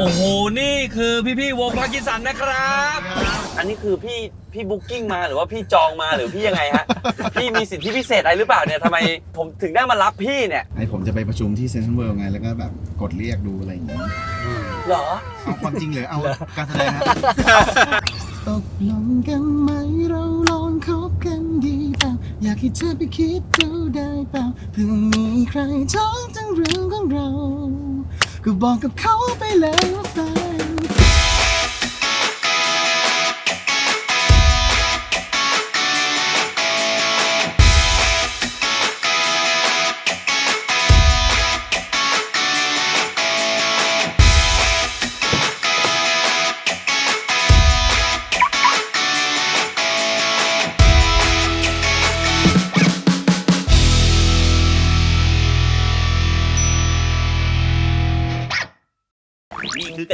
โอ้โห นี่คือพี่ๆวงพากินสันนะครับ อันนี้คือพี่พี่บุ๊กิ้งมาหรือว่าพี่จองมาหรือพี่ยังไงฮะ พี่มีสิทธิพิเศษอะไรหรือเปล่าเนี่ยทำไมผมถึงได้มารับพี่เนี่ย ไอผมจะไปประชุมที่เซนทรัลเวิลด์ไง แล้วก็แบบกดเรียกดูอะไรอย่างงี้เหรอ เอาความจริงหรือเอาการแสดงครับตกลงกันไหมเราลองคบกันดีเปล่าอยากให้เธอไปคิดดูได้เปล่าเพื่อมีใครท้องทั้งเรื่องของเรา ก็บอกกับเขาไปเลยว่า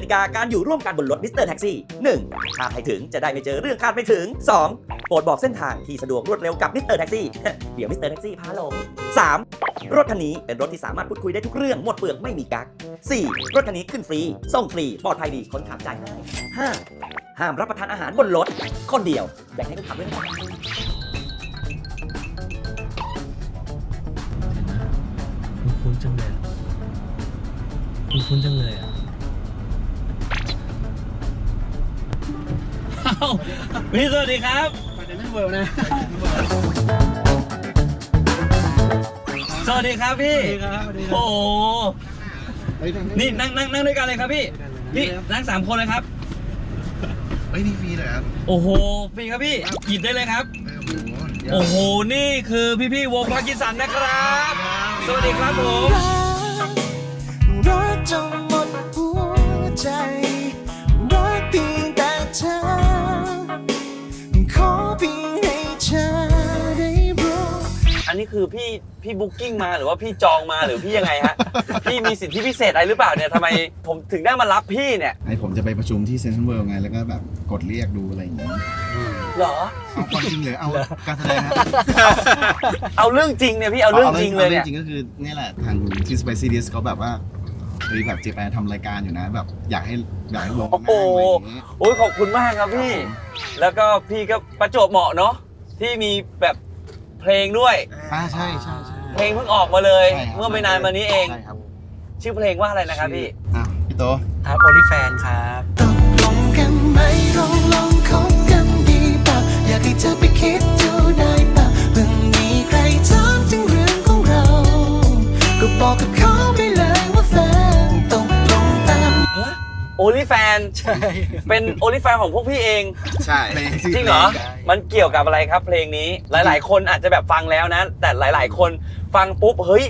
ติกาการอยู่ร่วมกันบนรถมิสเตอร์แท็กซี่ 1. ถ้าให้ถึงจะได้ไม่เจอเรื่องคาดไม่ถึง 2. โปรดบอกเส้นทางที่สะดวกรวดเร็วกับมิสเตอร์แท็กซี่เดี๋ยวมิสเตอร์แท็กซี่พาหลง 3. รถคันนี้เป็นรถที่สามารถพูดคุยได้ทุกเรื่องหมดเปลือกไม่มีกัก 4. รถคันนี้ขึ้นฟรี ส่งฟรี ปลอดภัยดีคนขับจ่ายให้ 5. ห้ามรับประทานอาหารบนรถ คนเดียวแบ่งให้คนขับด้วยนะคุ้นจังเลยคุ้นจังเลยอะ อ้าวพี่สวัสดีครับสวัสดีครับพี่โอ้โหนี่นั่งนั่งนั่งด้วยกันเลยครับพี่พี่นั่งสามคนเลยครับเฮ้ยนี่ฟรีเหรอครับโอ้โหฟรีครับพี่หยิบได้เลยครับเออโอ้โหโอ้โหนี่คือพี่ๆวงพากินสันนะครับ สวัสดีครับผม นนี้คือพี่พี่บุ๊กิ้งมาหรือว่าพี่จองมาหรือพี่ยังไงฮะ พี่มีสิทธิพิเศษอะไรหรือเปล่าเนี่ยทำไมผมถึงได้มารับพี่เนี่ยไอผมจะไปประชุมที่เซนทรัลเวิลด์ไง แล้วก็แบบกดเรียกดูอะไรอย่างงี้เหรอ เอาความจริงหรือเอาการแสดงครับเอาเรื่องจริงเนี่ยพี่เอาเรื่องจริงเลยเนี่ยอาจริงก็คือเนี่ยแหละทางที่ Spicy Dish เขาแบบว่าเฮ้ยแบบเจแปนทำรายการอยู่นะแบบอยากให้อยากให้ลงโอ้โหนั่งอะไรอย่างงี้โอ้ยขอบคุณมากครับพี่ แล้วก็พี่ก็ประจวบเหมาะเนาะที่มีแบบ เพลงด้วย อ่าใช่ใช่ใช่เพลงเพิ่งออกมาเลย ใช่ครับเมื่อไม่นานมานี้เอง ใช่ครับชื่อเพลงว่าอะไรนะครับพี่ อะพี่โตครับโอลิแฟนครับ ตกลงกันไหมเราลองคบกันดีเปล่าอยากให้เธอไปคิดดูได้เปล่าเพิ่งมีใครถามถึงเรื่องของเรา ก็บอกกับเขาไปเลยว่า โอลิแฟนใช่เป็นโอลิแฟนของพวกพี่เอง ใช่เพลงจริงเหรอมันเกี่ยวกับอะไรครับเพลงนี้ หลาย ๆ คนอาจจะแบบฟังแล้วนะ แต่หลาย ๆ คนฟังปุ๊บ เฮ้ย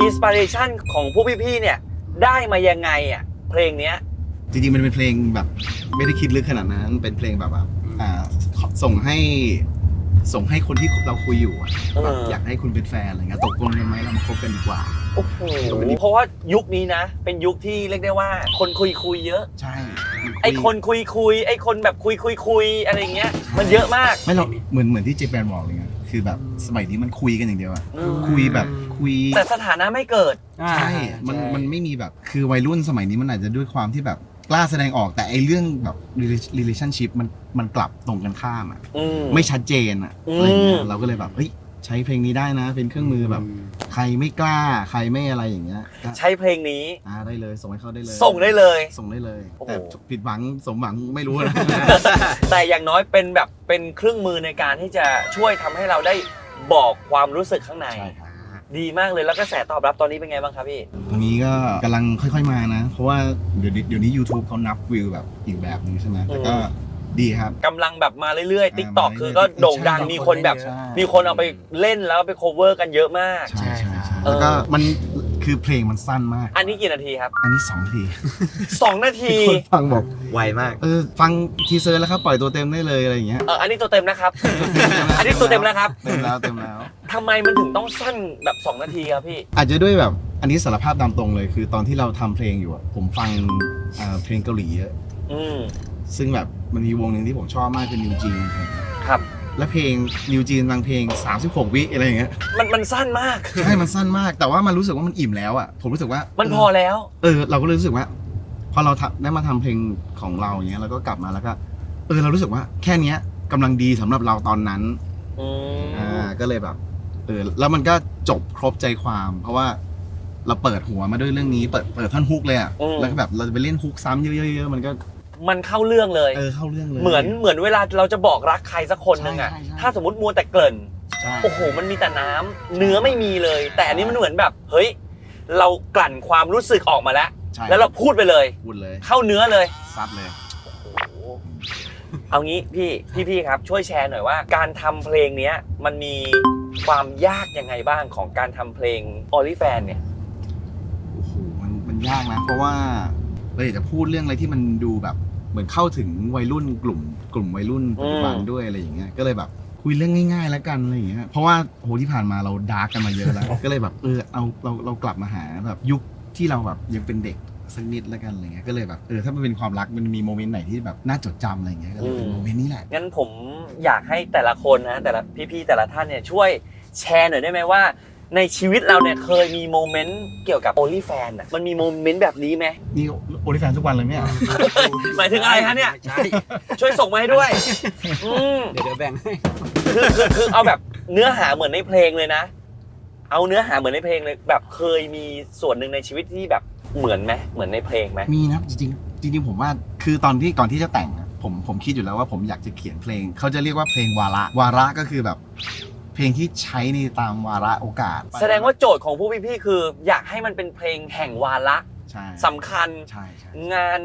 อินสปิเรชันของพวกพี่ๆเนี่ย ได้มายังไงอะ เพลงเนี้ย จริงๆมันเป็นเพลงแบบไม่ได้คิดลึกขนาดนั้น เป็นเพลงแบบว่าอ่าส่งให้ ส่งให้คนที่เราคุยอยู่อะเออ แบบอยากให้คุณเป็นแฟนอะไรเงี้ยตกลงกันไหมเรามาคบกันดีกว่า โอ้โหเพราะว่ายุคนี้นะ เป็นยุคที่เรียกได้ว่า คนคุยคุยๆเยอะ ใช่ไอคนคุยคุยๆไอคนแบบคุยคุยคุยๆอะไรอย่างเงี้ย มันเยอะมากไม่หรอกเหมือนเหมือนที่เจแปนบอกเลยไงคือแบบสมัยนี้มันคุยกันอย่างเดียวอะอืมคุยแบบคุย แต่สถานะไม่เกิด ใช่ มันมันไม่มีแบบ คือวัยรุ่นสมัยนี้มันอาจจะด้วยความที่แบบ กล้าแสดงออกแต่ไอเรื่องแบบ relationship มันมันกลับตรงกันข้ามอะอืม ไม่ชัดเจนอะอืม อะไรเงี้ยเราก็เลยแบบเฮ้ยใช้เพลงนี้ได้นะ เป็นเครื่องมือแบบ ใครไม่กล้าใครไม่อะไรอย่างเงี้ยก็ใช้เพลงนี้ อ่าได้เลย ส่งให้เขาได้เลยส่งได้เลย ส่งได้เลยโอ้โห แต่ผิดหวังสมหวังไม่รู้นะ แต่อย่างน้อยเป็นแบบเป็นเครื่องมือในการที่จะช่วยทำให้เราได้บอกความรู้สึกข้างใน ใช่ครับ ดีมากเลยแล้วกระแสตอบรับตอนนี้เป็นไงบ้างครับพี่ตรงนี้ก็กำลังค่อยๆมานะ เพราะว่าเดี๋ยวนี้เดี๋ยวนี้ YouTube เขานับวิวแบบอีกแบบหนึงใช่ไหมแต่ก็ดีครับ กำลังแบบมาเรื่อยๆอ่าติ๊กต็อกมาเรื่อยๆคือก็โด่งดังใช่มีคนแบบ ใช่ มีคนเอาไปเล่นแล้วไป cover กันเยอะมาก ใช่ใช่ใช่เออแล้วก็มัน คือเพลงมันสั้นมาก อันนี้กี่นาทีครับ อันนี้สองนาที2นาทีคนฟังบอก ไวมาก เออฟังทีเซอร์แล้วครับปล่อยตัวเต็มได้เลยอะไรอย่างเงี้ย เอออันนี้ตัวเต็มนะครับ อันนี้ตัวเต็มนะครับ เต็มแล้วเต็มแล้ว ทำไมมันถึงต้องสั้นแบบ2นาทีครับพี่ อาจจะด้วยแบบอันนี้สารภาพตามตรงเลย คือตอนที่เราทำเพลงอยู่อะผมฟังอ่าเพลงเกาหลีเยอะ อืมซึ่งแบบมันมีวงหนึ่งที่ผมชอบมากคือนิวจีนครับ และเพลงนิวจีนบางเพลง 36 วิอะไรอย่างเงี้ยมันมันสั้นมาก ใช่มันสั้นมาก แต่ว่ามันรู้สึกว่ามันอิ่มแล้วอะผมรู้สึกว่ามันพอแล้ว เออเราก็เลยรู้สึกว่า พอเราทำได้มาทำเพลงของเราอย่างเงี้ยเราก็กลับมาแล้วก็เออเรารู้สึกว่าแค่เนี้ยกำลังดีสำหรับเราตอนนั้น อืมอ่าก็เลยแบบเออแล้วมันก็จบครบใจความ เพราะว่าเราเปิดหัวมาด้วยเรื่องนี้เปิดเปิดท่อนฮุกเลยอะแล้วก็แบบเราจะไปเล่นฮุกซ้ำเยอะๆๆมันก็ มันเข้าเรื่องเลย เออเข้าเรื่องเลย เหมือนเหมือนเวลาเราจะบอกรักใครสักคนหนึ่งอะใช่ใช่ใช่ ถ้าสมมติมัวแต่เกริ่น ใช่ โอ้โห มันมีแต่น้ำเนื้อไม่มีเลย แต่อันนี้มันเหมือนแบบ เฮ้ย เรากลั่นความรู้สึกออกมาแล้ว ใช่ แล้วเราพูดไปเลย พูดเลยเข้าเนื้อเลย ซัดเลย โอ้โหเอางี้พี่พี่พี่ครับ ช่วยแชร์หน่อยว่า การทำเพลงเนี้ย มันมีความยากยังไงบ้างของการทำเพลง o n l y f a n เนี่ย โอ้โหมันมันยากนะ เพราะว่าเราอยากจะพูดเรื่องอะไรที่มันดูแบบ เหมือนเข้าถึงวัยรุ่นกลุ่ม กลุ่มวัยรุ่นปัจจุบันอืมด้วยอะไรอย่างเงี้ยก็เลยแบบคุยเรื่องง่าย ๆ แล้วกันอะไรอย่างเงี้ยเพราะว่าโหที่ผ่านมาเราดาร์กกันมาเยอะแล้ว ก็เลยแบบเออเอาเราเรากลับมาหาแบบยุคที่เราแบบยังเป็นเด็กสักนิดแล้วกันอะไรเงี้ยก็เลยแบบเออถ้ามันเป็นความรักมันมีโมเมนต์ไหนที่แบบน่าจดจำอะไรเงี้ยก็เลยเป็นโมเมนต์นี้แหละ งั้นผมอยากให้แต่ละคนนะแต่ละพี่ๆแต่ละท่านเนี่ยช่วยแชร์หน่อยได้ไหมว่า ในชีวิตเราเนี่ยเคยมีโมเมนต์เกี่ยวกับ Only Fan อะมันมีโมเมนต์แบบนี้ไหมนี่โอลิแฟนทุกวันเลยเนี่ย หมายถึงอะไรฮะเนี่ย ใช่ช่วยส่งมาให้ด้วย อืมเดี๋ยวเดี๋ยวแบ่งให้คือคือคือเอาแบบเนื้อหาเหมือนในเพลงเลยนะ เอาเนื้อหาเหมือนในเพลงเลย แบบเคยมีส่วนหนึ่งในชีวิตที่แบบเหมือนไหมเหมือนในเพลงไหมมีนะจริงๆจริงๆผมว่าคือตอนที่ก่อนที่จะแต่งอะผมผมคิดอยู่แล้วว่าผมอยากจะเขียนเพลง เขาจะเรียกว่าเพลงวาระวาระก็คือแบบ เพลงที่ใช้ในตามวาระโอกาสแสดงว่าโจทย์ของผู้พี่ๆคือ อยากให้มันเป็นเพลงแห่งวาระใช่สำคัญใช่ใช่งาน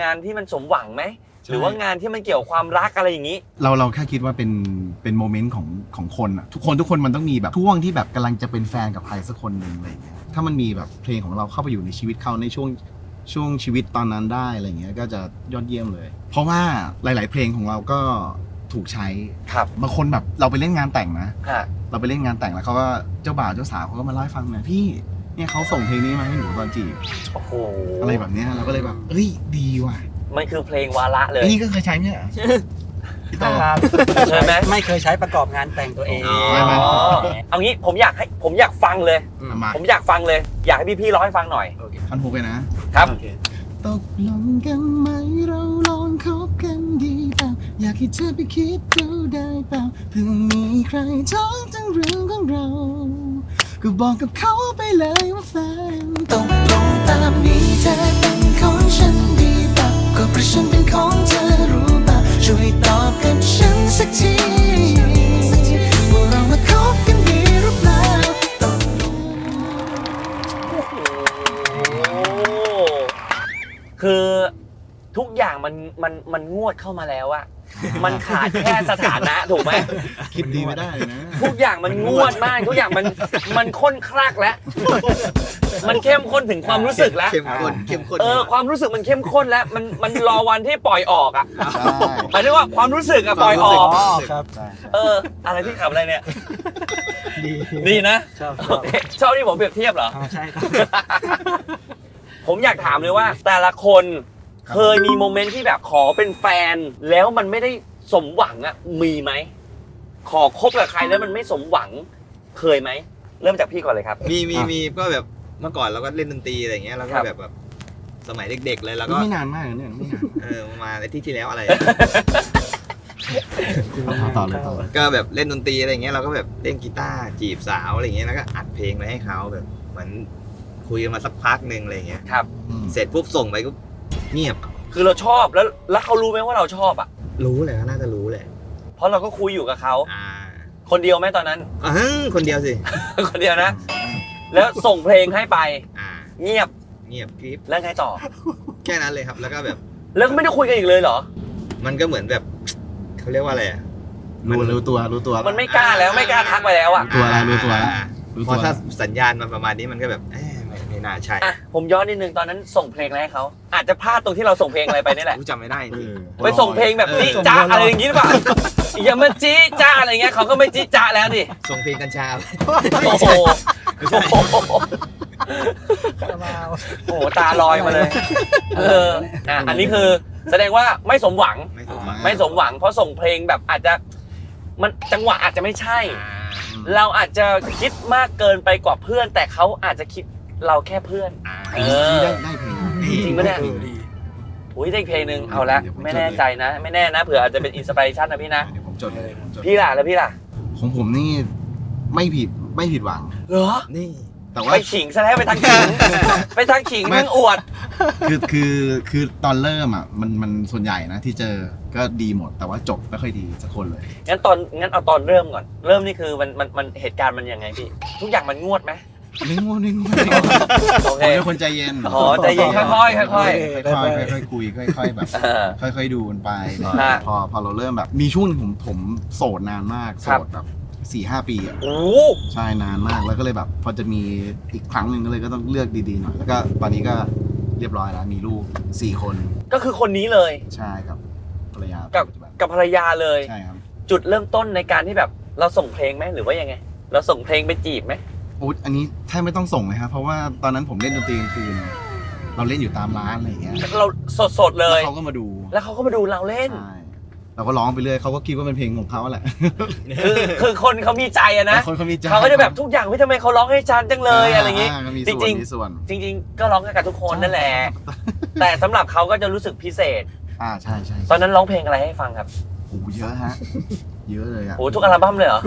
งานที่มันสมหวังไหมหรือว่างานที่มันเกี่ยวกับความรักอะไรอย่างนี้ เราเราแค่คิดว่าเป็นเป็นโมเมนต์ของของคนอะทุกคนทุกคนมันต้องมีแบบช่วงที่แบบกำลังจะเป็นแฟนกับใครสักคนหนึ่งอะไรอย่างเงี้ยถ้ามันมีแบบเพลงของเราเข้าไปอยู่ในชีวิตเขาในช่วงช่วงชีวิตตอนนั้นได้อะไรเงี้ยก็จะยอดเยี่ยมเลย เพราะว่าหลาย ๆ เพลงของเราก็ ถูกใช้ครับบางคนแบบเราไปเล่นงานแต่งนะ ฮะเราไปเล่นงานแต่งแล้วเขาก็เจ้าบ่าวเจ้าสาวเขาก็มาเล่าให้ฟังหน่อยพี่เนี่ยเขาส่งเพลงนี้มาให้หนูตอนจีบโอ้โหอะไรแบบเนี้ยเราก็เลยแบบเอ้ยดีว่ะมันคือเพลงวาระเลยอันนี้ก็เคยใช้ไหมเนี่ยพี่ต่อใช่ไหม ไม่เคยใช้ประกอบงานแต่งตัวเองอ๋อใช่ไหม เอางี้ผมอยากให้ผมอยากฟังเลยเอามาผมอยากฟังเลย อยากให้พี่ๆร้องให้ฟังหน่อยโอเคท่อนฮุกเลยนะครับโอเคตกลงกันไหมเราลองคบกันดีเปล่า อยากให้เธอไปคิดดูได้เปล่าเพื่อมีใครท้องทั้งเรื่องของเรา ก็บอกกับเขาไปเลยว่าแฟนตกลงตามนี้เธอเป็นของฉันดีเปล่าก็เพราะฉันเป็นของเธอรู้เปล่าช่วยตอบกับฉันสักทีว่าเรามาคบกันดีหรือเปล่าตกลงคือทุกอย่างมันมันมันงวดเข้ามาแล้วอะ มันขาดแค่สถานะถูกไหมคิดดีไม่ได้นะ ทุกอย่างมันงวดมาก ทุกอย่างมันมันข้นคลักแล้ว มันเข้มข้นถึงความรู้สึกแล้ว เข้มข้นเข้มข้นเออความรู้สึกมันเข้มข้นแล้ว มันมันรอวันที่ปล่อยออกอะใช่หมายถึงว่าความรู้สึกอะปล่อยออกอ๋อครับใช่เออ อะไรที่ขับอะไรเนี่ย ดีดีนะ ชอบชโออบเคชอบที่ผมเปรียบเทียบเหรออ๋อใช่ครับ ผมอยากถามเลยว่าแต่ละคน เคยมีโมเมนต์ที่แบบขอเป็นแฟน แล้วมันไม่ได้สมหวังอะมีไหม ขอคบกับใครแล้วมันไม่สมหวัง เคยไหม เริ่มจากพี่ก่อนเลยครับ มีมีมีก็แบบเมื่อก่อนเราก็เล่นดนตรีอะไรอย่างเงี้ยแล้วก็ครับ แบบแบบสมัยเด็ก ๆ เลยแล้วก็ไม่นานมากนะเนี่ยไม่นานเออประมาณอาทิตย์ที่แล้วอะไรต่อเลยต่อเลยก็แบบเล่นดนตรีอะไรอย่างเงี้ยเราก็แบบเล่นกีตาร์จีบสาวอะไรอย่างเงี้ยแล้วก็อัดเพลงไปให้เขาแบบเหมือนคุยกันมาสักพักหนึ่งอะไรอย่างเงี้ย ครับเสร็จปุ๊บส่งไปก็ เงียบคือเราชอบแล้วแล้วเขารู้ไหมว่าเราชอบอะรู้แหละก็น่าจะรู้แหละเพราะเราก็คุยอยู่กับเขาอ่าคนเดียวไหมตอนนั้น อ่าฮึ่มคนเดียวสิ คนเดียวนะ แล้วส่งเพลงให้ไป อ่า เงียบเงียบกริบแล้วไงต่อ แค่นั้นเลยครับ แล้วก็แบบ แล้วก็ไม่ได้คุยกันอีกเลยเหรอ มันก็เหมือนแบบเขาเรียกว่าอะไรอะรู้รู้ตัวรู้ตัวมันไม่กล้าแล้วไม่กล้าทักไปแล้วอะรู้ตัวแล้วรู้ตัวแล้วอ่ารู้เพตัวราะถ้าสัญญาณมันประมาณนี้มันก็แบบเอ๊ะ ไม่ไม่น่าใช่อะผมย้อนนิดนึงตอนนั้นส่งเพลงอะไรให้เขาอาจจะพลาดตรงที่เราส่งเพลงอะไรไปนี่แหละรู้จำไม่ได้จริง ไปส่งเพลงแบบเออจี้จ้าอะไรอย่างงี้หรือเปล่าอย่ามาจี้จ้าอะไรเงี้ยเขาก็ไม่จี้จ้าแล้วดิส่งเพลงกัญชาไปโอ้โหโอ้โหโอ้โหตาลอยมาเลยเอออะอันนี้คือแสดงว่าไม่สมหวัง ไม่ถูกมาไม่สมหวังเพราะส่งเพลงแบบอาจจะมันจังหวะอาจจะไม่ใช่ อ่า เราอาจจะคิดมากเกินไปกว่าเพื่อน แต่เขาอาจจะคิด เราแค่เพื่อนอ่าเออ ได้ได้เพลงจริงปะเนี่ย ออดีอุ้ยได้อีกเพลงหนึ่งเอาละเดี๋ยวผมจดไม่แน่ใจนะ ไม่แน่นะเผื่ออาจจะเป็นอินสปิเรชันนะพี่นะ เดี๋ยวผมจดเลยผมจดพี่ล่ะแล้วพี่ล่ะของผมนี่ไม่ผิดไม่ผิดหวัง เหรอนี่แต่ว่า ไปขิงซะแล้วไปทางขิง ไปทางขิงไม่เรื่องอวด คือคือคือตอนเริ่มอะมันมันส่วนใหญ่นะที่เจอก็ดีหมด แต่ว่าจบไม่ค่อยดีสักคนเลย งั้นตอนงั้นเอาตอนเริ่มก่อน เริ่มนี่คือมันมันมันเหตุการณ์มันยังไงพี่ ทุกอย่างมันงวดไหม นิ่งวนิ่งวโอผมเคเป็นคนใจเย็นอ๋อใจเย็นค่อยๆค่อยๆค่อยๆค่อยๆค่อยๆคุยค่อยๆแบบ เออค่อยๆดูกันไปฮะพอพอเราเริ่มแบบมีช่วงหนึ่งผมผมโสดนานมากโสครับ ดแบบสี่ห้าปีอะโอ้โหใช่นานมากแล้วก็เลยแบบ พอจะมีอีกครั้งหนึ่งก็เลยก็ต้องเลือกดีๆหน่อยแล้วก็ตอนนี้ก็เรียบร้อยแล้วมีลูกสี่คนก็คือคนนี้เลย ใช่ครับภรรยากับ ปัจจุบันกับภรรยาเลย ใช่ครับ จุดเริ่มต้นในการที่แบบเราส่งเพลงไหมหรือว่ายังไง เราส่งเพลงไปจีบไหม อุ๊ยอันนี้แทบไม่ต้องส่งเลยครับเพราะว่าตอนนั้นผมเล่นดนตรีกลางคืนเราเล่นอยู่ตามร้านอะไรอย่างเงี้ยเราสดสดๆเลแล้วยเขาก็มาดูแล้วเขาก็มาดูเราเล่น ใช่เราก็ร้องไปเรื่อยเขาก็คิดว่าเป็นเพลงของเขาแหละคือคือคนเขามีใจอะนะคนเขามีใจเขาก็จะแบบทุกอย่างว่าทำไมเขาร้องให้ฉันจังเลยอะไรอย่างงี้าก็มีจส่วนริงมีส่วนๆจริง ๆ ก็ร้องให้กับทุกคนนั่นแหละ แต่สำหรับเขาก็จะรู้สึกพิเศษ อ่าใช่ใช่ตอนนั้นร้องเพลงอะไรให้ฟังครับ โอ้โหเยอะฮะ เยอะเลยอะโอ้ทุกอัลบั้มเลยเหรอ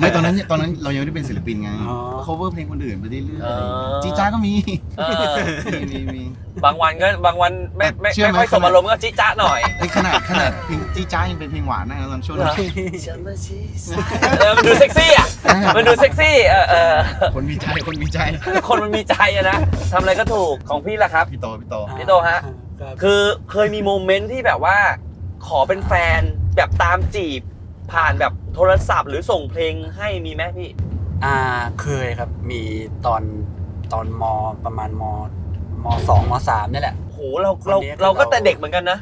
ไม่ตอนนั้นตอนนั้นเรายังไม่ได้เป็นศิลปินไงอ๋อ cover เพลงคนอื่นไปเรื่อยอ๋อ ๆจีจ้าก็มีเออมีมีมี บางวันก็บางวันไม่ไม่เชื่อไม่ไหมค่อยสมอารมณ์ก็จิจ๊ะหน่อยไอ้ขนาดขนาดเพลงจีจ้ายังเป็นเพลงหวานนะตอนช่วงเหรนั้อนฉันมาชี้สายเออมันดูเซ็กซี่อะมันดูเซ็กซี่เออเออคนมีใจคนมีใจคนมันมีใจอะนะทำอะไรก็ถูกของพี่ล่ะครับ พี่โตพี่โต พี่โตฮะ ครับคือเคยมีโมเมนต์ที่แบบว่า ขอเป็นแฟนแบบตามจีบ ผ่านแบบโทรศัพท์หรือส่งเพลงให้มีไหมพี่ อ่าเคยครับมีตอนตอนมประมาณมมสองมสามนี่แหละ โหเราเราคนนี้เราก็เรา แต่เด็กเหมือนกันนะ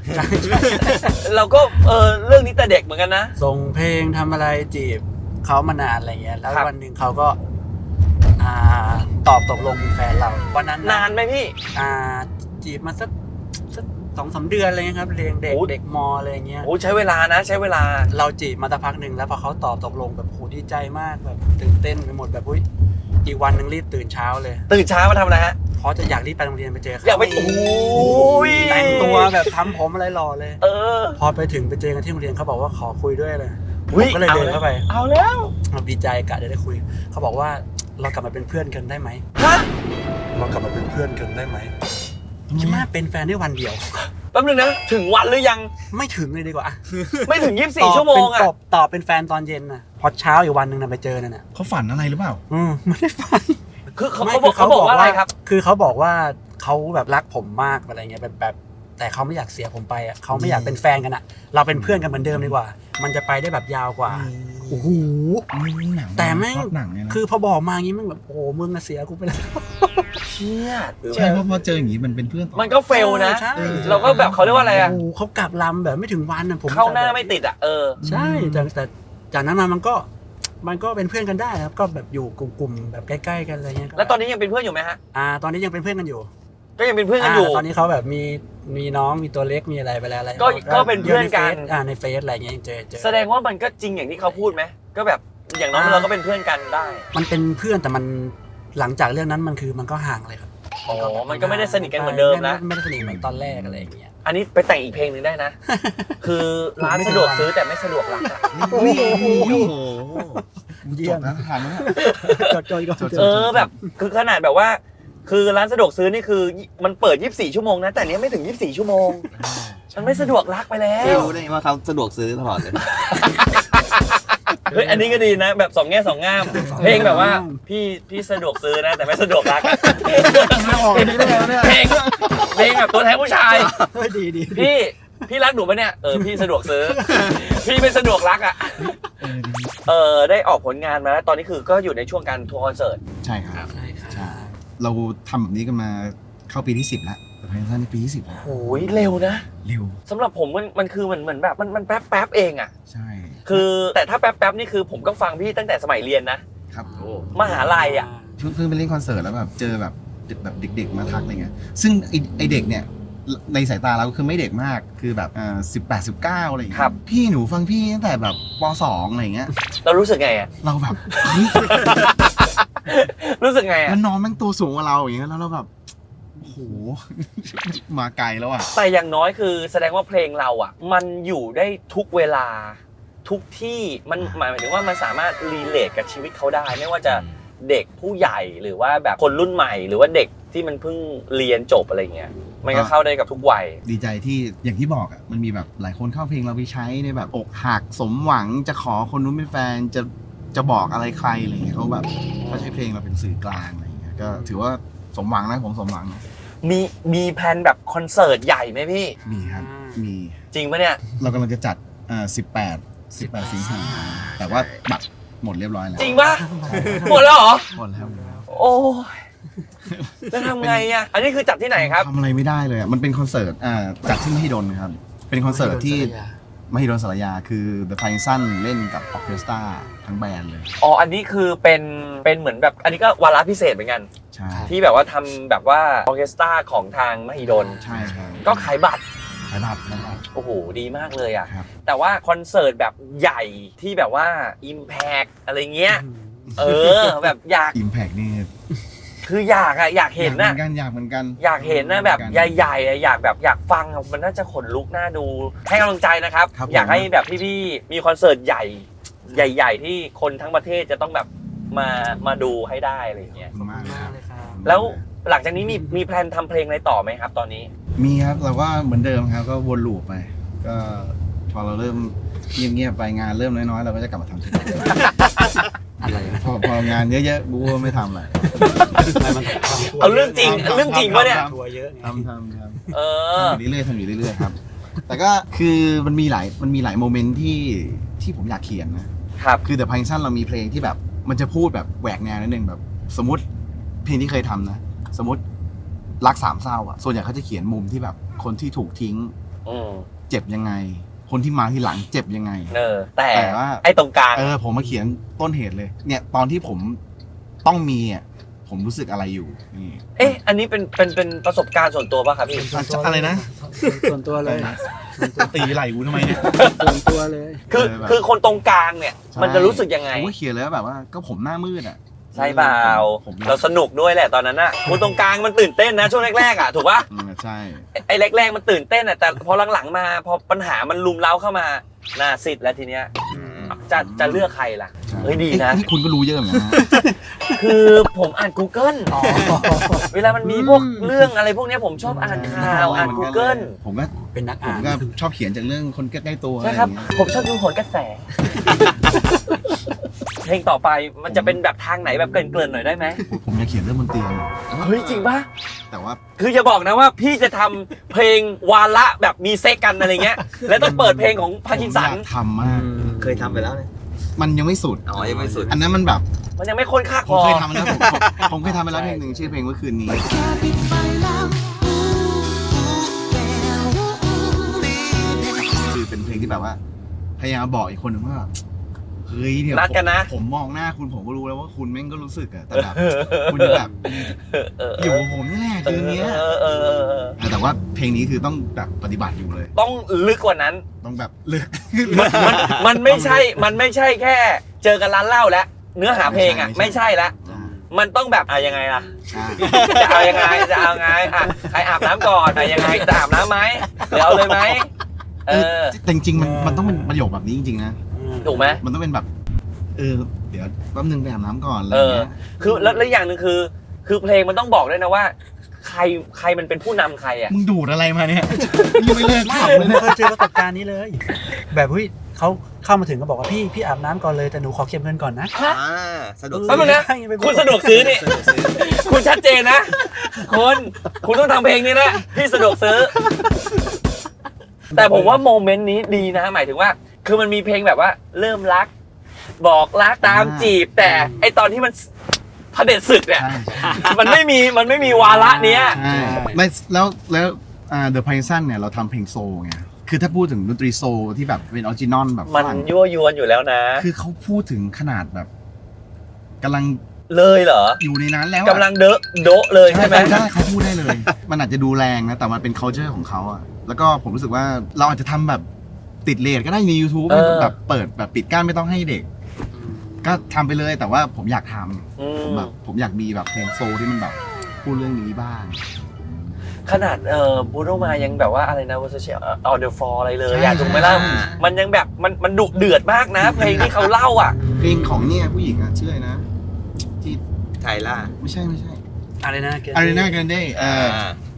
เราก็เออเรื่องนี้แต่เด็กเหมือนกันนะ ส่งเพลงทำอะไรจีบเขามานานอะไรเงี้ย แล้วครับ วันหนึ่งเขาก็ อ่าตอบตกลงเป็นแฟนเราวันนั้นนานไหมพี่ อ่าจีบมาสัก สักสองสามเดือนอะไรเงี้ยครับเรียนเด็กโอ้ เด็กมอะไรเงี้ยโอ้ใช้เวลานะ ใช้เวลา เราจีบมาสักพักหนึ่งแล้วพอเขาตอบตกลงแบบโหดีใจมากแบบตื่นเต้นไปหมดแบบอุ้ยอีกวันหนึ่งรีบตื่นเช้าเลย ตื่นเช้ามาทำอะไรฮะ เพราะจะอยากรีบไปโรงเรียนไปเจอเขาอยากไปโอ้ยแต่งตัวแบบทำผมอะไรหล่อเลย เออพอไปถึงไปเจอกันที่โรงเรียนเขาบอกว่าขอคุยด้วยเลยอุ๊ผมก็เลยเดินเข้าไป เอาแล้วเราดีใจกะเดี๋ยวได้คุย เขาบอกว่าเรากลับมาเป็นเพื่อนกันได้ไหมฮะเรากลับมาเป็นเพื่อนกันได้ไหม คิดว่าเป็นแฟนได้วันเดียว แป๊บนึงนะ ถึงวันหรือยัง ไม่ถึงเลยดีกว่าไม่ถึง 24 ชั่วโมงตอะบตอบเป็นแฟนตอนเย็นน่ะ พอเช้าอีกวันหนึ่งน่ะไปเจอนั่นน่ะเขาฝันอะไรหรือเปล่า อืมไม่ได้ฝัน คือเขาไม่เขาบอกเขาบอกว่าอะไรครับ คือเขาบอกว่าเขาแบบรักผมมากอะไรเงี้ยแบบแบบแต่เขาไม่อยากเสียผมไปอะเขาไม่อยากเป็นแฟนกันอะ เราเป็นเพื่อนกันเหมือนเดิมดีกว่า มันจะไปได้แบบยาวกว่าโอ้โหหนังแต่แม่งชอบหนังเนี่ยนะคือพอบอกมาอย่างงี้มันแบบโอ้โหมึงอะเสียกูไปแล้ว เชี่ยใช่เพราะพอเจออย่างนี้มันเป็นเพื่อนต่อ มันก็เฟลนะ ใช่ เราก็แบบเขาเรียกว่าอะไรอะโโหเขากลับลำแบบไม่ถึงวันน่ะผมเข้าหน้าจะแบบไม่ติดอะเออ ใช่แต่แต่จากนั้นมามันก็มันก็เป็นเพื่อนกันได้ครับก็แบบอยู่กลุ่มๆแบบใกล้ๆกันอะไรเงี้ยก็แล้วตอนนี้ยังเป็นเพื่อนอยู่ไหมฮะ อ่า ตอนนี้ยังเป็นเพื่อนกันอยู่ก็ยังเป็นเพื่อนกันอยู่าตอนนี้เขาแบบมีมีน้องมีตัวเล็กมีอะไรไปแล้วอะไรก็ก็เป็นเพื่อนกันอ่าในเฟซอะไรเงี้ยยังเจอเจอแสดงว่ามันก็จริงอย่างที่เขาพูดไหมก็แบบอย่างน้อยเราก็เป็นเพื่อนกันได้ มันเป็นเพื่อนแต่มัน หลังจากเรื่องนั้นมันคือมันก็ห่างเลยครับอ๋อมันก็ไม่ได้สนิทกันเหมือนเดิมนะไไม่ได้สนิทเหมือนตอนแรกอะไรอย่างเงี้ยอันนี้ไปแต่งอีกเพลงหนึ่งได้นะ คือร้านสะดวกซื้อแต่ไม่สะดวกรักอะโอ้โหเยี่จยบมแล้วทานแล้วจดจดจดเออแบบคือขนาดแบบว่า คือร้านสะดวกซื้อนี่คือ มันเปิด 24 ชั่วโมงนะ แต่อันเนี้ยไม่ถึง 24 ชั่วโมง มันไม่สะดวกรักไปแล้ไม่วรู้ได้ว่าเขาสะดวกซื้อตลอดเลย เฮ้ยอันนี้ก็ดีนะ แบบสองแง่สองงาม เพลงแบบว่าพี่พี่สะดวกซื้อนะ แต่ไม่สะดวกรักอะไม่ออกอันนี้ได้แล้วเนี่ยเพลงเพลงแบบตัวแทนผู้ชายเฮ้ยดีดีพี่พี่รักหนูปะเนี่ยเออพี่สะดวกซื้อ พี่ไม่สะดวกรักอะเออดีเออได้ออกผลงานมาแล้วตอนนี้คือก็อยู่ในช่วงการทัวร์คอนเสิร์ตใช่ครับใช่คใช่รับเราทำแบบนี้กันมาเข้าปีที่10แล้วแต่เพลงสั้นนี่ปีที่10แล้วโอ้ยเร็วนะ เร็วสำหรับผมมันมันคือเหมือนเหมือนแบบมันมันแป๊บแป๊บเองอะใช่ คือแต่ถ้าแป๊บแป๊บนี่คือผมก็ฟังพี่ตั้งแต่สมัยเรียนนะครับมหาลัยอะเพิ่งเพิ่งไปเล่นคอนเสิร์ตแล้วแบบเจอแบบเด็กแบบเด็ก ๆ มาทักอะไรเงี้ยซึ่งไอไอเด็กเนี่ยในสายตาเราก็คือไม่เด็กมากคือแบบอ่าสิบแปดสิบเก้าอะไรอย่างเงี้ครัยบพี่หนูฟังพี่ตั้งแต่แบบปสองอะไรเงี้ย เรารู้สึกไงอะเราแบบเฮ้ยรู้สึกไงอะแล้วน้องแม่งตัวสูงกว่าเราอย่างเงี้ยแล้วเราแบบโหโหมาไกลแล้วอะแต่อย่างน้อยคือแสดงว่าเพลงเราอะ มันอยู่ได้ทุกเวลา ทุกที่มันหมายถึงว่ามันสามารถรีเลทกับชีวิตเขาได้ ไม่ว่าจะเด็กผู้ใหญ่หรือว่าแบบคนรุ่นใหม่ หรือว่าเด็กที่มันเพิ่งเรียนจบอะไรเงี้ยมันก็เข้าได้กับทุกวัย ดีใจที่อย่างที่บอกอะมันมีแบบหลายคนเข้าเพลงเราไปใช้ในแบบอกหักสมหวังจะขอคนนู้นเป็นแฟนจะจะบอกอะไรใครอะไรเงี้ยเขาแบบเขาใช้เพลงเราเป็นสื่อกลางอะไรเงี้ยก็ถือว่าสมหวังนะผมสมหวังนะมีมีแพลนแบบคอนเสิร์ตใหญ่ไหมพี่มีครับมีจริงปะเนี่ยเรากำลังจะจัดอ่าสิบแปด สิบแปดสิงหาแต่ว่าบัตรหมดเรียบร้อยแล้วจริงปะหมดแล้วเหรอ หมดแล้วหมดแล้วโอ้ยแล้วทำไงอะ อันนี้คือจัดที่ไหนครับ ทำอะไรไม่ได้เลยอะมันเป็นคอนเสิร์ตอ่าจัดที่มหิดลครับ เป็นคอนเสิร์ตที่มหิดลสารยาคือ The p i n e Sun เล่นกับออเคสตราทั้งแบนด์เลย อ๋อ อันนี้คือเป็น เป็นเหมือนแบบ อันนี้ก็วาระพิเศษเหมือนกัน ใช่ ที่แบบว่าทำแบบว่าออร์เคสตราของทางมหิดล ใช่ครับ ก็ขายบัตร ขายบัตรขายบัตร โอ้โห ดีมากเลยอะ ครับ แต่ว่าคอนเสิร์ตแบบใหญ่ที่แบบว่า Impact อะไรเงี้ย เออ แบบอยาก อิมแพกนี่คืออยากอะอยากเห็นอยากเหมืนะอนกันอยากเหมือนกันอยากเห็นนะแบบเหมือนกันใหญ่ ๆอะอยากแบบอยากฟังอะมันน่าจะขนลุกน่าดู ให้กำลังใจนะครับ ครับผมอยากให้แบบพี่ๆมีคอนเสิร์ตใหญ่ ใหญ่ ๆ ที่คนทั้งประเทศจะต้องแบบมามาดูให้ได้อะไรอย่างเงี้ย ขอบคุณมากเลยครับเลยครับแล้วหลังจากนี้มีมีแพลนทำเพลงอะไรต่อไหมครับ ตอนนี้ มีครับเราก็เหมือนเดิมครับก็วนลูปไป ก็พอเราเริ่มเงียบๆไปงานเริ่มน้อยๆเราก็จะกลับมาทำเพลงอะไรนะพอพองานเยอะๆกูก็ไม่ทำอะไรอะไรมันทำทัวเอาเรื่องจริงทำเรื่องจริงปะเนี่ย ทัวร์เยอะไงทำทำทำ เออ ทำอยู่เรื่อยๆทำอยู่เรื่อยๆครับ แต่ก็คือมันมีหลายมันมีหลายโมเมนต์ที่ที่ผมอยากเขียนนะครับ คือแต่พังซันเรามีเพลงที่แบบ มันจะพูดแบบแหวกแนวนิดนึงแบบ สมมติเพลงที่เคยทำนะ สมมติ รักสามเศร้าอะส่วนใหญ่เขาจะเขียนมุมที่แบบ คนที่ถูกทิ้งอืมเจ็บยังไง คนที่มาที่หลังเจ็บยังไงเออแต่แต่ว่า ไอ้ตรงกลางเออ ผมมาเขียนต้นเหตุเลย เนี่ยตอนที่ผมต้องมีอะผมรู้สึกอะไรอยู่นี่ เอ๊ะอันนี้เป็นเป็นเป็นประสบการณ์ส่วนตัวป่ะครับพี่ อะไรนะ ส่วนตัวเลยตีไหลกูทำไมเนี่ย ส่วนตัวเลย คือเออแบบ คือคนตรงกลางเนี่ยใช่มันจะรู้สึกยังไง ผมก็เขียนเลยว่าแบบว่าก็ผมหน้ามืดอะ ใช่เปล่าผมเราสนุกด้วยแหละตอนนั้นน่ะคนตรงกลางมันตื่นเต้นนะช่วงแรกๆอะถูกป่ะอืมใช่ไอ้ไอ้แรกๆมันตื่นเต้นอะแต่พอหลังๆมา พอปัญหามันลุมเล้าเข้ามาหน้าสิทธิ์แล้วทีเนี้ยจะจะเลือกใครล่ะใช่ เฮ้ยดีนะ เอ๊นี่คุณก็รู้เยอะเหมือนกันนะ คือผมอ่าน Google เวลามันมีพวกเรื่องอะไรพวกเนี้ยผมชอบอ่านข่าวอ่าน Google ผมก็เป็นนักผอ่ามน ก็ชอบเขียนจากเรื่องคนใกล้ๆตัวใช่ครับอะไอย่างเงี้ยผมชอบดูโหนกระแส เพลงต่อไปมันจะเป็นแบบทางไหนแบบเกริ่นๆหน่อยได้ไหมผมจะเขียนเรื่องบนเตียงเฮ้ยจริงปะแต่ว่าคืออย่าบอกนะว่าพี่จะทำเพลงวาระแบบมีเซ็กกันอะไรเงี้ย แล้วต้องเปิดเพลงของพาคินสันผมอยากทำมากเคยทำไปแล้วเนี่ยมันยังไม่สุดอ๋อยังไม่สุด อันนั้นมันแบบ มันยังไม่ค้นค่าผพมอเคยทำมาแล้วผมผมผมเคยทำไปแล้วเพลงหนึ่งชื่อเพลงเมื่อคืนนี้คือเป็นเพลงที่แบบว่าพยายามบอกอีกคนหนึ่งว่า เฮ้ยเดี๋ยวนัดกันนะ ผมผมมองหน้าคุณผมก็รู้แล้วว่าคุณแม่งก็รู้สึกอะแต่แบบคุณจะแบบเอออยู่กับผมนี่แหละคืนเนี้ยเออเออเออเออแต่ว่าเพลงนี้คือต้องแบบปฏิบัติอยู่เลย ต้องลึกกว่านั้น ต้องแบบเลือก มันมันมันไม่ใช่ มันไม่ใช่แค่ เจอกันร้านเหล้าแล้วเนื้อหาเพลงอะ ไม่ใช่ละมันต้องแบบอะยังไงล่ะใช่จะเอายังไงจะเอาไงอะใครอาบน้ำก่อนอะยังไงจะอาบน้ำไหมเดี๋ยวเอาเลยไหมเออ แต่จริงๆมันมันต้องเป็นประโยคแบบนี้จริงๆนะ ถูกไหม มันต้องเป็นแบบ เออ เดี๋ยวแป๊บนึงไปอาบน้ำก่อนอะไรเออย่างอเงี้ยคือแล้วแล้วอย่างหนึ่งคือ คือเพลงมันต้องบอกด้วยนะว่า ใครใครมันเป็นผู้นำใครอะ มึงดูดอะไรมาเนี่ยยังไม่เลิกไม่ขับผเลยมเนี่ยเคยเจอประสบการณ์นี้เลย แบบเฮ้ยเขาเข้ามาถึงก็บอกว่าพี่พี่อาบน้ำก่อนเลยแต่หนูขอเก็บเงินก่อนนะอ่าสะดวกแป๊บนึงนะใช่ไปบอกคุณสะดวกซื้อนี่ คุณชัดเจนนะคุณคุณต้องทำเพลงนี้นะพี่สะดวกซื้อ แต่ผมว่าโมเมนต์นี้ดีนะ หมายถึงว่า คือมันมีเพลงแบบว่า เริ่มรัก บอกรักตามจีบ แต่ไอตอนที่มันเผด็จศึกเนี่ยใช่มันไม่มีมันไม่มีวาระเนี้ยใช่ไม่แล้วแล้วอ่า The p i n s o n เนี่ยเราทำเพลงโซลไงคือถ้าพูดถึงดนตรีโซลที่แบบเป็นออริจินอลแบบมันฝรั่งยั่วยวนอยู่แล้วนะ คือเขาพูดถึงขนาดแบบกำลังเลยเหรออยู่ในนั้นแล้วอะกำลังเดอะโดะเลยใช่ไหม ได้เขาพูดได้เลย มันอาจจะดูแรงนะแต่มันเป็น culture ของเขาอะแล้วก็ผมรู้สึกว่าเราอาจจะทำแบบ ติดเลทก็ได้ใน YouTube เออไม่ต้องแบบเปิดแบบปิดกั้นไม่ต้องให้เด็ก ก็ทำไปเลยแต่ว่าผมอยากทำอืผมมแบบผมอยากมีแบบเพลงโซลที่มันแบบพูดเรื่องนี้บ้าง ขนาดเอ่อบูโนมายังแบบว่าอะไรนะวอร์เชียออเดอร์ฟอร์อะไรเลยใช่อะถูกไหมล่ะใช่ มันยังแบบมันมันดุเดือดมากนะเพลงที่เขาเล่าอะ เพลงของเนี่ยผู้หญิงอะชื่ออะไรนะที่ไทล่า ไม่ใช่ไม่ใช่ อะไรนะเกอารีนากันเดย์เออ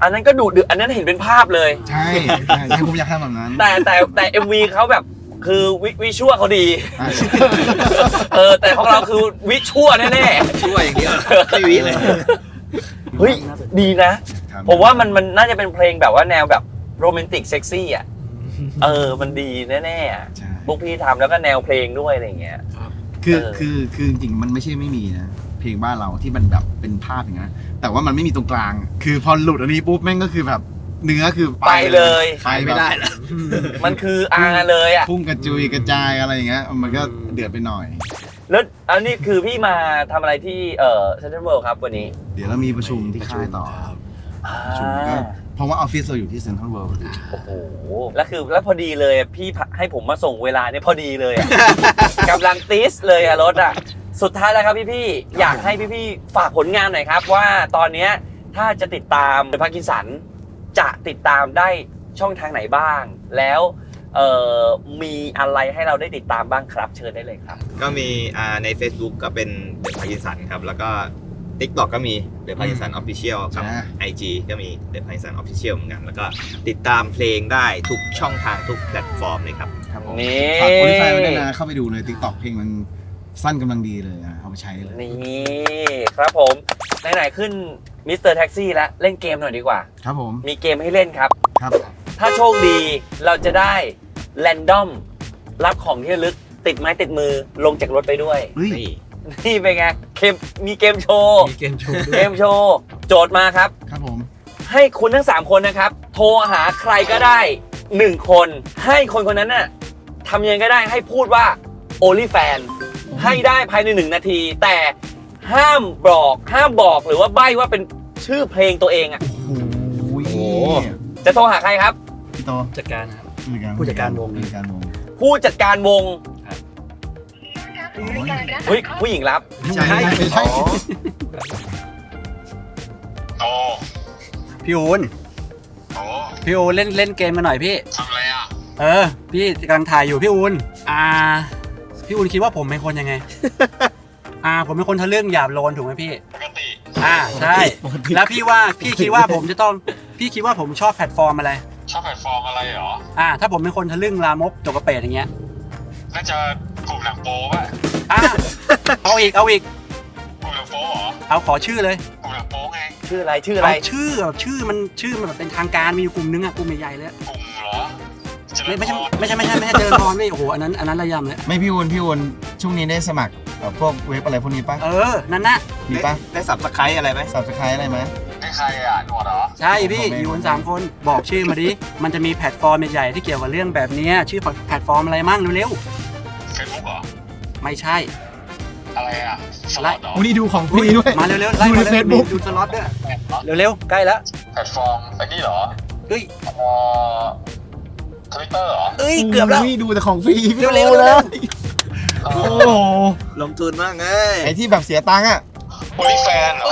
อันนั้นก็ดุเดือดอันนั้นเห็นเป็นภาพเลย ใช่ใช่ใช่ผมอยากทำแบบนั้นแต่แต่แต่ MV เขาแบบคือวิวิชั่วเขาดี อะเออแต่ของเราคือวิชั่วแน่ช่วยอย่างเดียวไม่วิเลย ๆเฮ้ยดีนะ ครับผมว่ามันมันน่าจะเป็นเพลงแบบว่าแนวแบบโรแมนติกเซ็กซี่อะเออมันดีแน่ๆอะใช่ พวกพี่ทำแล้วก็แนวเพลงด้วยอะไรอย่างเงี้ย คือเออ คือคือจริงๆมันไม่ใช่ไม่มีนะ เพลงบ้านเราที่มันแบบเป็นภาพอย่างนั้นแต่ว่ามันไม่มีตรงกลาง คือพอหลุดอันนี้ปุ๊บแม่งก็คือแบบเนื้อคือไปเลยไปไม่ได้แล้วมันคืออาเลยอะพุ่งกระจุยกระจายอะไรอย่างเงี้ยมันก็เดือดไปหน่อย แล้วอันนี้คือพี่มาทำอะไรที่เอ่อเซ็นทรัลเวิลด์ครับวันนี้ เดี๋ยวเรามีประชุมที่ค่ายต่อประชุมก็เพราะว่าออฟฟิศเราอยู่ที่เซ็นทรัลเวิลด์โอ้โห แล้วคือแล้วพอดีเลยอะพี่ให้ผมมาส่งเวลาเนี่ยพอดีเลยอะกำลังติสเลยอะรถอะ สุดท้ายแล้วครับพี่พี่ๆอยากให้พี่พี่ๆฝากผลงานหน่อยครับ ว่าตอนเนี้ยถ้าจะติดตามเดอะพาร์กินสันจะติดตามได้ช่องทางไหนบ้าง แล้วเอ่อมีอะไรให้เราได้ติดตามบ้างครับ เชิญได้เลยครับ ก็มีอ่าใน Facebook ก็เป็นเดอะพายิสันครับ แล้วก็ TikTok ก็มีเดอะพายิสันออฟฟิเชียลครับอ่า IG ก็มีเดอะพายิสันออฟฟิเชียลเหมือนกัน แล้วก็ติดตามเพลงได้ทุกช่องทางทุกแพลตฟอร์มเลยครับครับผมนี่ฝากโปรดิฟายไว้ด้วยนะเข้าไปดูเลยติ๊กต็อกเพลงมัน สั้นกำลังดีเลยอะเอาไปใช้เลย นี่ครับผมไหนๆขึ้นมิสเตอร์แท็กซี่แล้วเล่นเกมหน่อยดีกว่า ครับผมมีเกมให้เล่นครับ ครับ ถ้าโชคดีเราจะได้แรนดอมรับของที่ระลึกติดไม้ติดมือลงจากรถไปด้วย เฮ้ย นี่นี่เป็นไงเกมมีเกมโชว์มีเกมโชว์ด้วเกยมโชว์โจทย์มาครับ ครับผม ให้คุณทั้ง 3 คนนะครับ โทรหาใครก็ได้ 1 คน ให้คนคนนั้นน่ะทำยังไงก็ได้ให้พูดว่า only fan ให้ได้ภายใน 1 นาที แต่ห้ามบอกห้ามบอกหรือว่าใบ้ว่าเป็นชื่อเพลงตัวเองอะโอ้โหจะโทรหาใครครับ พี่โตจัดการนะครับผู้ผู้จัดการวง ผู้จัดการวงผู้จัดการวงโอ้ยเฮ้ยผู้หญิงรับ ไม่ใช่ไม่ใช่อ๋อพี่อูนพี่อูนเล่นเล่นเกมกันหน่อยพี่ ทำอะไรอะ เออ พี่กำลังถ่ายอยู่พี่อูนอ่า พี่อูนคิดว่าผมเป็นคนยังไง อ่า ผมเป็นคนทะลึ่งหยาบโลนถูกไหมพี่ ปกติอ่าใช่แล้วพี่ว่าพี่คิดว่าผมจะต้องพี่คิดว่าผมชอบแพลตฟอร์มอะไร ชอบแพลตฟอร์มอะไรเหรอ อ่า ถ้าผมเป็นคนทะลึ่งลามกจกกระเปดอย่างเงี้ย น่าจะกลุ่มหนังโป๊ป่ะอ่าเอาอีกเอาอีก กลุ่มหนังโป๊เหรอเอาขอชื่อเลยกลุ่มหนังโป๊ไงชื่ออะไรชื่ออะไร เอาชื่อแบบชื่อมันชื่อมันแบบเป็นทางการมีอยู่กลุ่มนึงอะกลุ่มใหญ่ๆเลยอะกลุ่มเหรอเจริ ไม่ญไม่พใช่รไม่ใช่ไม่ใช่ไม่ใช่เจริญพรไม่โอ้โหอันนั้นอันนั้นระยำเลยไม่พี่วนพี่วนช่วงนี้ได้สมัครเอ่อพวกเว็บอะไรพวกนี้ปะเออนั่นนะมีปะได้สับสไครอะไรไหมสับสไครอะไรไหม ให้ใครอะหนวดเหรอใช่พี่ผมไม่อยู่กันสามคนบอกชื่อมาดิมันจะมีแพลตฟอร์มใหญ่ๆที่เกี่ยวกับเรื่องแบบเนี้ยชื่อแพลตฟอร์มอะไรมั่งเร็วเฟซบุ๊กเหรอๆไม่ใช่ อะไรอะสไล่ล็อตเหรอวันนี้ดูของฟรีด้วย มาเร็วๆไล่ดูมาในเลย Facebook ดูสล็อตด้วยเร็วๆใกล้แล้วแพลตฟอร์มไอ้นี่เหรอเฮ้ย เอ่อ ทวิตเตอร์เหรอ เอ้ยเกือบแล้วนี่ดูแต่ของฟรีพี่เร็วๆโตเร็วโอ้โหลงทุนมากเลยไอที่แบบเสียตังค์อะโอลิแฟนเหรอ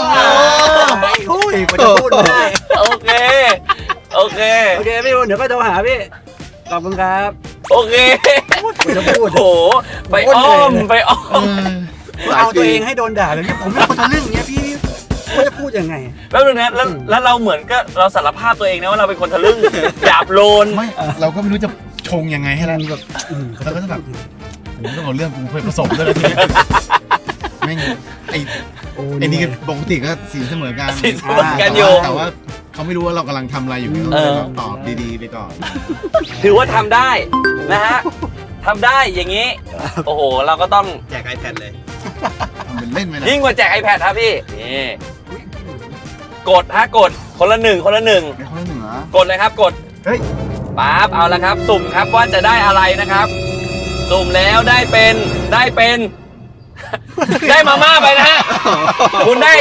โอ้ยกว่าจะพูดได้โอเค โอเค โอเคพี่เดี๋ยวก็โทรหาพี่ขอบคุณครับโอเคกว่าจะพูด โอ้โห ไปอ้อม ไปอ้อเอมอเอาตัวเองให้โดนด่าเลยเนี่ยผมเป็นคนทะลึ่งเนี้ย พี่พี่จะพูดยังไง แล้วนึงนะแล้วแล้วเราเหมือนก็เราสารภาพตัวเองนะว่าเราเป็นคนทะลึ่ง หยาบโลน ไม่เราก็ไม่รู้จะชงยังไงให้เราแบบอืมเราก็จะแบบผมต้องเอาเรื่องกูไปผสมด้วยนะทีนี้แม่งไอ้โอ้ไอ้นี่ก็ปกติก็สีเสมอกันสีเสมอกันอยู่ แต่ว่าเขาไม่รู้ว่าเรากำลังทำอะไรอยู่เราเอเลยอแบบตอบดีๆไปก่อนถือว่าทำได้นะฮะทำได้อย่างนี้ โอ้โห เราก็ต้องแจก iPad เลยทำเป็นเล่นไปนะยิ่งกว่าแจก iPad ครับพี่นี่ กดฮะกดคนละหนึ่งคนละหนึ่งไอ้คนละหนึ่งเหรอกดเลยครับกดเฮ้ยปั๊บเอาละครับ สุ่มครับว่าจะได้อะไรนะครับ สุ่มแล้วได้เป็นได้เป็น ได้มาม่าไปนะฮะคุณได้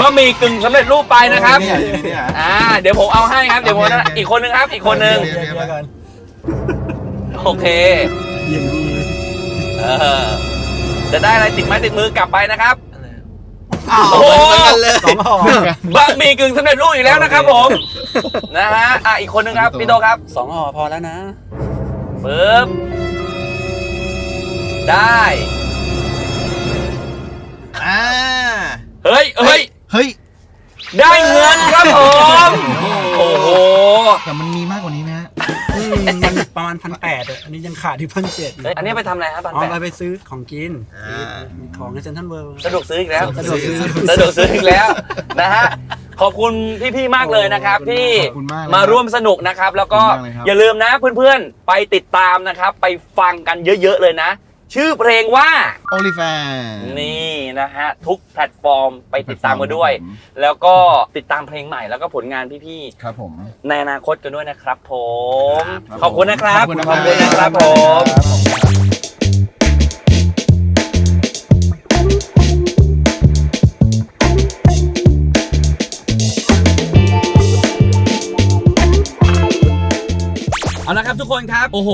บะหมี่กึ่งสำเร็จรูปไปนะครับ เนี่ยอยู่ในเนี่ย อ่าเดี๋ยวผมเอาให้ครับเดี๋ยวผมโอเคโอเคอีกคนนึงครับ อีกคนนึงเดี๋ยวเดี๋ยวเดี๋ยวโอเคยิงดีเออจะได้อะไรติดไม้ติดมือกลับไปนะครับ โอ้โหสองห่อบะหมี่กึ่งสำเร็จรูปอีกแล้วนะครับผม นะฮะ อะ อีกคนนึงครับ พี่โตครับสองห่อพอแล้วนะปึ๊บได้ อ่าเฮ้ยเฮ้ย เฮ้ย ได้เงินครับผม โอ้โห แต่มันมีมากกว่านี้นะฮะอืมมันประมาณพันแปดอันนี้ยังขาดที่พันเจ็ดเฮ้ยอันนี้ไปทำอะไรฮะปันอ๋อแปไปดไปซื้อของกินอ่าของในเซ็นทรัลเวิลด์สะดวกซื้ออีกแล้วสะดวกซื้อสะดวกซื้ออีกแล้วนะฮะขอบคุณพี่ๆมากเลยนะครับ ที่ขอบคุณมากเลยมาร่วมสนุกนะครับ แล้วก็ขอบคุณมากเลยครับ อย่าลืมนะเพื่อนๆ ไปติดตามนะครับ ไปฟังกันเยอะๆเลยนะ ชื่อเพลงว่า โอลิแฟน นี่นะฮะ ทุกแพลตฟอร์มไปติดตามกันด้วยแล้วก็ติดตามเพลงใหม่แล้วก็ผลงานพี่ครับผม ๆในอนาคตกันด้วยนะครับผม ครับขอบคุณนะครับ ขอบคุณขอบคุณนะคครัรับบผมเอา ละครับทุกคนครับ โอ้โห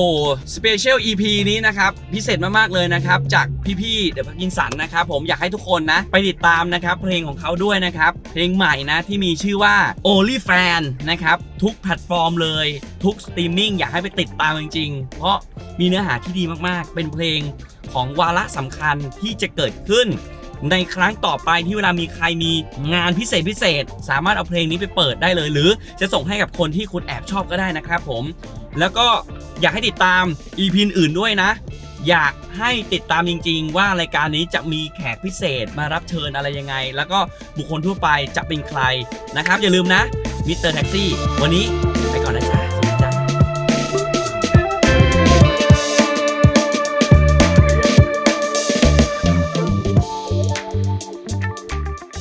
สเปเชียล EP นี้นะครับ พิเศษมากๆเลยนะครับ จากพี่ๆเดอะพักกินสันนะครับ ผมอยากให้ทุกคนนะ ไปติดตามนะครับ เพลงของเขาด้วยนะครับ เพลงใหม่นะที่มีชื่อว่า Only Fan นะครับ ทุกแพลตฟอร์มเลย ทุกสตรีมมิ่งอยากให้ไปติดตามจริงๆ เพราะมีเนื้อหาที่ดีมากๆ เป็นเพลงของวาระสำคัญที่จะเกิดขึ้น ในครั้งต่อไปที่เวลามีใครมีงานพิเศษพิเศษ สามารถเอาเพลงนี้ไปเปิดได้เลย หรือจะส่งให้กับคนที่คุณแอบชอบก็ได้นะครับผม แล้วก็อยากให้ติดตาม EP อื่นด้วยนะ อยากให้ติดตามจริง ๆ ว่ารายการนี้จะมีแขกพิเศษมารับเชิญอะไรยังไง แล้วก็บุคคลทั่วไปจะเป็นใครนะครับ อย่าลืมนะมิสเตอร์แท็กซี่วันนี้ไปก่อนนะจ๊ะ